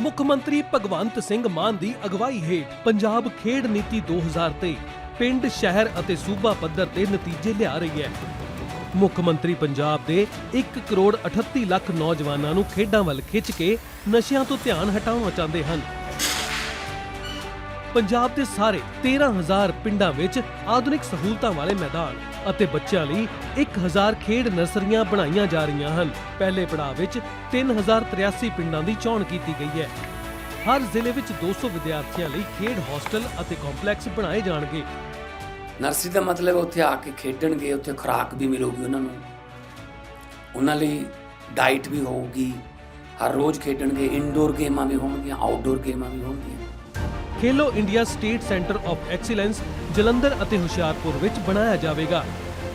ਮੁੱਖ ਮੰਤਰੀ ਭਗਵੰਤ ਸਿੰਘ ਮਾਨ ਦੀ ਅਗਵਾਈ ਹੇਠ ਪੰਜਾਬ ਖੇਡ ਨੀਤੀ 2023 ਪਿੰਡ, ਸ਼ਹਿਰ ਅਤੇ ਸੂਬਾ ਪੱਧਰ ਤੇ ਨਤੀਜੇ ਲਿਆ ਰਹੀ ਹੈ। ਮੁੱਖ ਮੰਤਰੀ ਪੰਜਾਬ ਦੇ 1 ਕਰੋੜ 38 ਲੱਖ ਨੌਜਵਾਨਾਂ ਨੂੰ ਖੇਡਾਂ ਵੱਲ ਖਿੱਚ ਕੇ ਨਸ਼ਿਆਂ ਤੋਂ ਧਿਆਨ ਹਟਾਉਣਾ ਚਾਹੁੰਦੇ ਹਨ। ਪੰਜਾਬ ਦੇ ਸਾਰੇ 13000 ਪਿੰਡਾਂ ਵਿੱਚ ਆਧੁਨਿਕ ਸਹੂਲਤਾਂ ਵਾਲੇ ਮੈਦਾਨ ਅਤੇ ਬੱਚਿਆਂ ਲਈ 1000 ਖੇਡ ਨਰਸਰੀਆਂ ਬਣਾਈਆਂ ਜਾ ਰਹੀਆਂ ਹਨ। ਪਹਿਲੇ ਪੜਾਅ ਵਿੱਚ 3083 ਪਿੰਡਾਂ ਦੀ ਚੋਣ ਕੀਤੀ ਗਈ ਹੈ। ਹਰ ਜ਼ਿਲ੍ਹੇ ਵਿੱਚ 200 ਵਿਦਿਆਰਥੀਆਂ ਲਈ ਖੇਡ ਹੋਸਟਲ ਅਤੇ ਕੰਪਲੈਕਸ ਬਣਾਏ ਜਾਣਗੇ। ਨਰਸਰੀ ਦਾ ਮਤਲਬ ਉੱਥੇ ਆ ਕੇ ਖੇਡਣਗੇ, ਉੱਥੇ ਖੁਰਾਕ ਵੀ ਮਿਲੂਗੀ ਉਹਨਾਂ ਨੂੰ। ਉਹਨਾਂ ਲਈ ਡਾਈਟ ਵੀ ਹੋਊਗੀ। ਹਰ ਰੋਜ਼ ਖੇਡਣਗੇ ਇਨਡੋਰ ਗੇਮਾਂ ਵੀ ਹੋਣਗੀਆਂ ਆਊਟਡੋਰ ਗੇਮਾਂ ਵੀ ਹੋਣਗੀਆਂ। Khelo India state centre of excellence Jalandhar ਅਤੇ ਹੁਸ਼ਿਆਰਪੁਰ ਵਿੱਚ ਬਣਾਇਆ ਜਾਵੇਗਾ।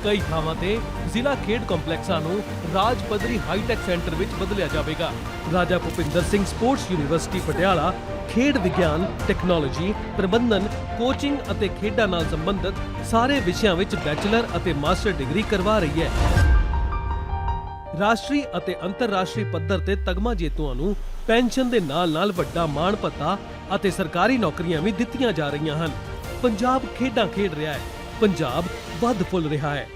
ਕਈ ਥਾਵਾਂ ਤੇ ਜ਼ਿਲ੍ਹਾ ਖੇਡ ਕੰਪਲੈਕਸਾਂ ਨੂੰ ਰਾਜ ਪੱਧਰੀ ਹਾਈਟੈਕ ਸੈਂਟਰ ਵਿੱਚ ਬਦਲਿਆ ਜਾਵੇਗਾ। ਰਾਜਾ ਭੁਪਿੰਦਰ ਸਿੰਘ ਸਪੋਰਟਸ ਯੂਨੀਵਰਸਿਟੀ ਪਟਿਆਲਾ ਖੇਡ ਵਿਗਿਆਨ, ਟੈਕਨੋਲੋਜੀ, ਪ੍ਰਬੰਧਨ, ਕੋਚਿੰਗ ਅਤੇ ਖੇਡਾਂ ਨਾਲ ਸੰਬੰਧਿਤ ਸਾਰੇ ਵਿਸ਼ਿਆਂ ਵਿੱਚ ਬੈਚਲਰ ਅਤੇ ਮਾਸਟਰ ਡਿਗਰੀ ਕਰਵਾ ਰਹੀ ਹੈ। ਰਾਸ਼ਟਰੀ ਅਤੇ ਅੰਤਰਰਾਸ਼ਟਰੀ ਪੱਧਰ ਤੇ ਤਗਮਾ ਜੇਤੂਆਂ ਨੂੰ ਪੈਨਸ਼ਨ ਦੇ ਨਾਲ-ਨਾਲ ਵੱਡਾ ਮਾਣ ਭੱਤਾ ਅਤੇ ਸਰਕਾਰੀ ਨੌਕਰੀਆਂ ਵੀ ਦਿੱਤੀਆਂ ਜਾ ਰਹੀਆਂ ਹਨ। ਪੰਜਾਬ ਖੇਡਾਂ ਖੇਡ ਰਿਹਾ ਹੈ। ਪੰਜਾਬ ਵੱਧ ਫੁੱਲ ਰਿਹਾ ਹੈ।